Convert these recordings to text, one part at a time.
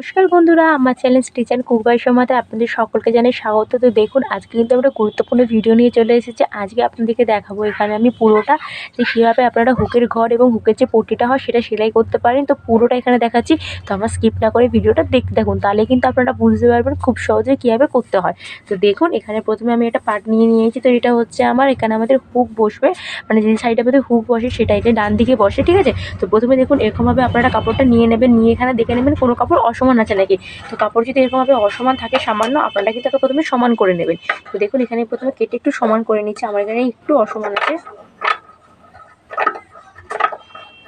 নমস্কার বন্ধুরা, আমার চ্যানেল স্টিচার কুকবাই সমাতে আপনাদের সকলকে জানাই স্বাগত। তো দেখুন, আজকে কিন্তু আমরা গুরুত্বপূর্ণ ভিডিও নিয়ে চলে এসেছি। আজকে আপনাদেরকে দেখাবো এখানে আমি পুরোটা, যে কীভাবে আপনারা হুকের ঘর এবং হুকের যে পটিটা হয় সেটা সেলাই করতে পারেন। তো পুরোটা এখানে দেখাচ্ছি, তো আমার স্কিপ না করে ভিডিওটা দেখতে দেখুন, তাহলে কিন্তু আপনারা বুঝতে পারবেন খুব সহজে কীভাবে করতে হয়। তো দেখুন, এখানে প্রথমে আমি এটা পার্ট নিয়ে নিয়েছি, তো এটা হচ্ছে আমার, এখানে আমাদের হুক বসবে মানে যে সাইডে আমাদের হুক বসে সেটা এটা ডান দিকে বসে, ঠিক আছে? তো প্রথমে দেখুন, এরকমভাবে আপনারা কাপড়টা নিয়ে নেবেন, নিয়ে এখানে দেখে নেবেন কোনো কাপড় অসমান আছে নাকি? তো কাপড় যদি এরকমভাবে অসমান থাকে সামান্য, আপনারা কিন্তু প্রথমে সমান করে নেবেন। তো দেখুন, এখানে প্রথমে কেটে একটু সমান করে নিচ্ছে। আমার এখানে একটু অসমান আছে।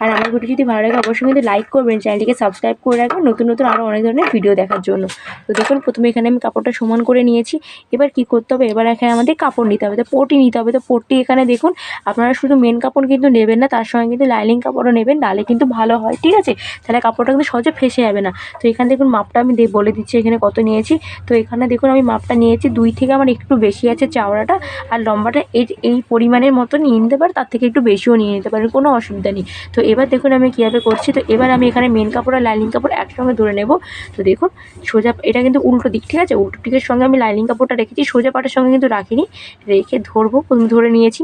আর আমার ভিডিও যদি ভালো লাগে, অবশ্যই কিন্তু লাইক করবেন চ্যানেলটিকে সাবস্ক্রাইব করে রাখবেন, নতুন নতুন আরও অনেক ধরনের ভিডিও দেখার জন্য। তো দেখুন, প্রথমে এখানে আমি কাপড়টা সমান করে নিয়েছি। এবার কি করতে হবে? এবার এখানে আমাদের কাপড় নিতে হবে, তো পটি নিতে হবে। তো পটি এখানে দেখুন, আপনারা শুধু মেন কাপড় কিন্তু নেবেন না, তার সঙ্গে কিন্তু লাইলিং কাপড়ও নেবেন নাহলে কিন্তু ভালো হয়, ঠিক আছে? তাহলে কাপড়টা কিন্তু সহজে ফেসে যাবে না। তো এখানে দেখুন, মাপটা আমি বলে দিচ্ছি, এখানে কত নিয়েছি। তো এখানে দেখুন, আমি মাপটা নিয়েছি, দুই থেকে আমার একটু বেশি আছে চাওড়াটা, আর লম্বাটা এই এই পরিমাণের মতো নিয়ে নিতে পারেন তার থেকে একটু বেশিও নিয়ে নিতে পারেন, কোনো অসুবিধা নেই। তো এবার দেখুন আমি কীভাবে করছি। তো এবার আমি এখানে মেন কাপড় আর লাইনিং কাপড় একসঙ্গে ধরে নেব। তো দেখুন, সোজা, এটা কিন্তু উল্টো দিক, ঠিক আছে? উল্টো দিকের সঙ্গে আমি লাইনিং কাপড়টা রেখেছি, সোজা পাটের সঙ্গে কিন্তু রাখিনি। রেখে ধরবো ধরে নিয়েছি।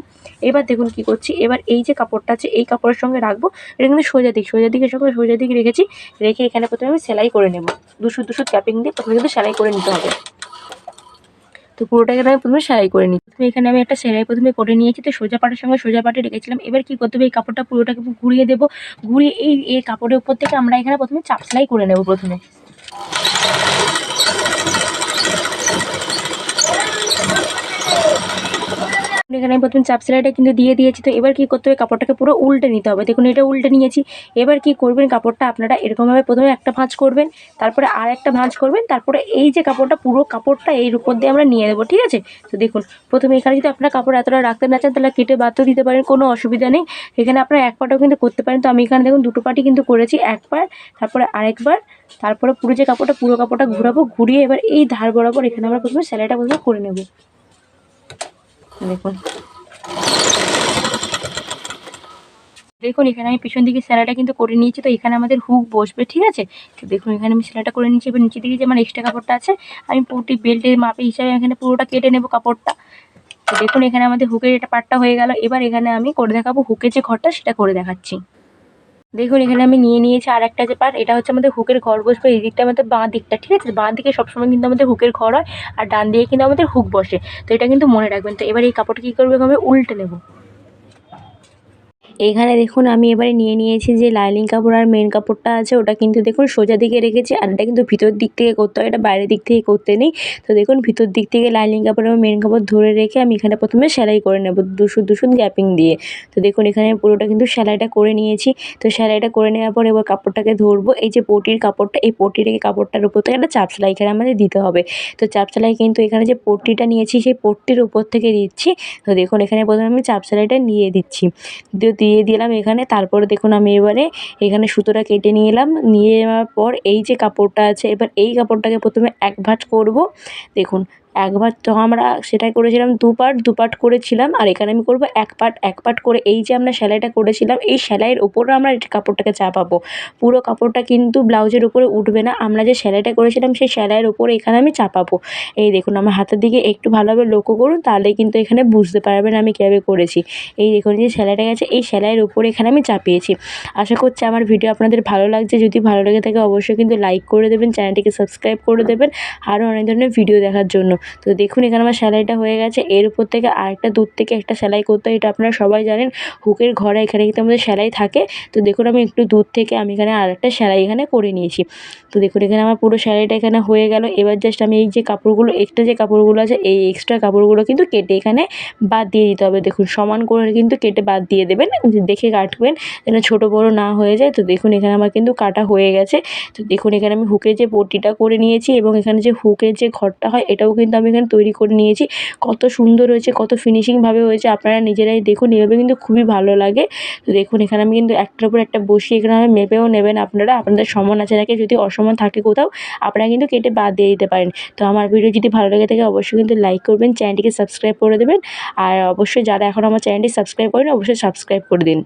এবার দেখুন কি করছি, এবার এই যে কাপড়টা আছে, এই কাপড়ের সঙ্গে রাখব। এটা কিন্তু সোজা দিক, সোজা দিকের সঙ্গে সোজা দিক রেখেছি। রেখে এখানে প্রথমে আমি সেলাই করে নেব। দুশো দুশো ক্যাপিং দিয়ে প্রথমে কিন্তু সেলাই করে নিতে হবে। তো পুরোটাকে আমি প্রথমে সেলাই করে নিই। প্রথমে এখানে আমি একটা সেলাই প্রথমে করে নিয়েছি, তো সোজা পাটের সঙ্গে সোজা পাটে রেখেছিলাম। এবার কি করতে হবে? এই কাপড়টা পুরোটাকে ঘুরিয়ে দেবো। ঘুরিয়ে এই এই কাপড়ের উপর থেকে আমরা এখানে প্রথমে চাপ সেলাই করে নেব প্রথমে। এখানে আমি প্রথমে চাপ সেলাইটা কিন্তু দিয়ে দিয়েছি। তো এবার কি করতে হবে? কাপড়টাকে পুরো উল্টে নিতে হবে। দেখুন, এটা উল্টে নিয়েছি। এবার কি করবেন? কাপড়টা আপনারা এরকমভাবে প্রথমে একটা ভাঁজ করবেন, তারপরে আর একটা ভাঁজ করবেন, তারপরে এই যে কাপড়টা, পুরো কাপড়টা এর উপর দিয়ে আমরা নিয়ে দেবো ঠিক আছে? তো দেখুন, প্রথমে এখানে যদি আপনার কাপড় এতটা রাখতে না চান, তাহলে কেটে বাদও দিতে পারেন, কোনো অসুবিধা নেই। এখানে আপনারা এক পাটাও কিন্তু করতে পারেন। তো আমি এখানে দেখুন, দুটো পাটি কিন্তু করেছি একবার তারপরে আরেকবার, তারপরে পুরো যে কাপড়টা, পুরো কাপড়টা ঘুরাবো, ঘুরিয়ে এবার এই ধার বরাবর এখানে আমরা প্রথমে সেলাইটা প্রথমে করে নেব। দেখুন। দেখুন, এখানে আমি পিছন দিকে সেলাইটা কিন্তু করে নিয়েছি, তো এখানে আমাদের হুক বসবে, ঠিক আছে? তো দেখুন, এখানে আমি সেলাইটা করে নিয়েছি, এবার নিচে দিকে যে আমার এক্সট্রা কাপড়টা আছে, আমি পুরোটি বেল্টের মাপে হিসাবে এখানে পুরোটা কেটে নেব কাপড়টা। তো দেখুন, এখানে আমাদের হুকের এটা পাটটা হয়ে গেল, এবার এখানে আমি করে দেখাবো হুকের যে ঘরটা, সেটা করে দেখাচ্ছি। দেখুন, এখানে আমি নিয়ে নিয়েছি আর একটা যে পার্ট এটা হচ্ছে আমাদের হুকের ঘর বসবে, এই দিকটা আমাদের বাঁ দিকটা, ঠিক আছে? বাঁ দিকে সবসময় কিন্তু আমাদের হুকের ঘর হয়, আর ডান দিকে কিন্তু আমাদের হুক বসে। তো এটা কিন্তু মনে রাখবেন। তো এবার এই কাপড়টা কী করবে? আমি উল্টে নেব। এখানে দেখুন আমি এবারে নিয়ে নিয়েছি যে লাইনিং কাপড় আর মেন কাপড়টা আছে, ওটা কিন্তু দেখুন সোজা দিকে রেখেছি আর এটা কিন্তু ভিতর দিক থেকে করতে হয়, এটা বাইরের দিক থেকে করতে নেই। তো দেখুন ভিতর দিক থেকে লাইনিং কাপড় এবং মেন কাপড় ধরে রেখে আমি এখানে প্রথমে সেলাই করে নেব দুশো দুশো গ্যাপিং দিয়ে। তো দেখুন এখানে পুরোটা কিন্তু সেলাইটা করে নিয়েছি। তো সেলাইটা করে নেওয়ার পর এবার কাপড়টাকে ধরবো, এই যে পটির কাপড়টা, এই পটি রেখে কাপড়টার উপর থেকে একটা চাপ সেলাই এখানে আমাদের দিতে হবে। তো চাপ সেলাই কিন্তু এখানে যে পট্টিটা নিয়েছি সেই পট্টির উপর থেকে দিচ্ছি। তো দেখুন এখানে প্রথমে আমি চাপ সেলাইটা নিয়ে দিচ্ছি। দিয়ে দিলাম এখানে। তারপরে দেখুন আমি এবারে এখানে সুতোটা কেটে নিয়ে এলাম। নিয়ে নেওয়ার পর এই যে কাপড়টা আছে, এবার এই কাপড়টাকে প্রথমে এক ভাঁজ করব। দেখুন একবার তো আমরা সেটাই করেছিলাম দু পার্ট দু পার্ট করেছিলাম আর এখানে আমি করব এক পার্ট এক পার্ট করে এই যে আমরা সেলাইটা করেছিলাম, এই সেলাইয়ের ওপরে আমরা কাপড়টাকে চাপাবো। পুরো কাপড়টা কিন্তু ব্লাউজের উপরে উঠবে না, আমরা যে সেলাইটা করেছিলাম সেই সেলাইয়ের ওপরে এখানে আমি চাপাবো। এই দেখুন, আমার হাতের দিকে একটু ভালোভাবে লক্ষ্য করুন তাহলে কিন্তু এখানে বুঝতে পারবেন আমি কীভাবে করেছি। এই দেখুন যে সেলাইটা গেছে, এই সেলাইয়ের উপরে এখানে আমি চাপিয়েছি। আশা করছি আমার ভিডিও আপনাদের ভালো লাগছে, যদি ভালো লেগে থাকে অবশ্যই কিন্তু লাইক করে দেবেন, চ্যানেলটিকে সাবস্ক্রাইব করে দেবেন, আরও অনেক ধরনের ভিডিও দেখার জন্য। তো দেখুন, এখানে আমার সেলাইটা হয়ে গেছে। এর উপর থেকে আরেকটা দূর থেকে একটা সেলাই করতে হয়, এটা আপনারা সবাই জানেন। হুকের ঘরে এখানে কিন্তু আমাদের সেলাই থাকে। তো দেখুন, আমি একটু দূর থেকে আমি এখানে আরেকটা সেলাই এখানে করে নিয়েছি। তো দেখুন, এখানে আমার পুরো সেলাইটা এখানে হয়ে গেল। এবার জাস্ট আমি এই যে কাপড়গুলো এক্সট্রা যে কাপড়গুলো আছে, এই এক্সট্রা কাপড়গুলো কিন্তু কেটে এখানে বাদ দিয়ে দিতে হবে। দেখুন, সমান করে কিন্তু কেটে বাদ দিয়ে দেবেন দেখে কাটবেন, যেন ছোটো বড়ো না হয়ে যায়। তো দেখুন, এখানে আমার কিন্তু কাটা হয়ে গেছে। তো দেখুন, এখানে আমি হুকের যে পট্টিটা করে নিয়েছি এবং এখানে যে হুকের যে ঘরটা হয়, এটাও কিন্তু আমি এখানে তৈরি করে নিয়েছি। কত সুন্দর হয়েছে, কত ফিনিশিংভাবে হয়েছে, আপনারা নিজেরাই দেখুন, এভাবে কিন্তু খুবই ভালো লাগে। তো দেখুন, এখানে আমি কিন্তু একটার উপর একটা বসিয়ে এখানে মেপেও নেবেন আপনারা, আপনাদের সমান আছে নাকি, যদি অসমান থাকে কোথাও, আপনারা কিন্তু কেটে বাদ দিয়ে দিতে পারেন। তো আমার ভিডিও যদি ভালো লেগে থাকে, অবশ্যই কিন্তু লাইক করবেন চ্যানেলটিকে সাবস্ক্রাইব করে দেবেন। আর অবশ্যই যারা এখন আমার চ্যানেলটি সাবস্ক্রাইব করেন অবশ্যই সাবস্ক্রাইব করে দিন।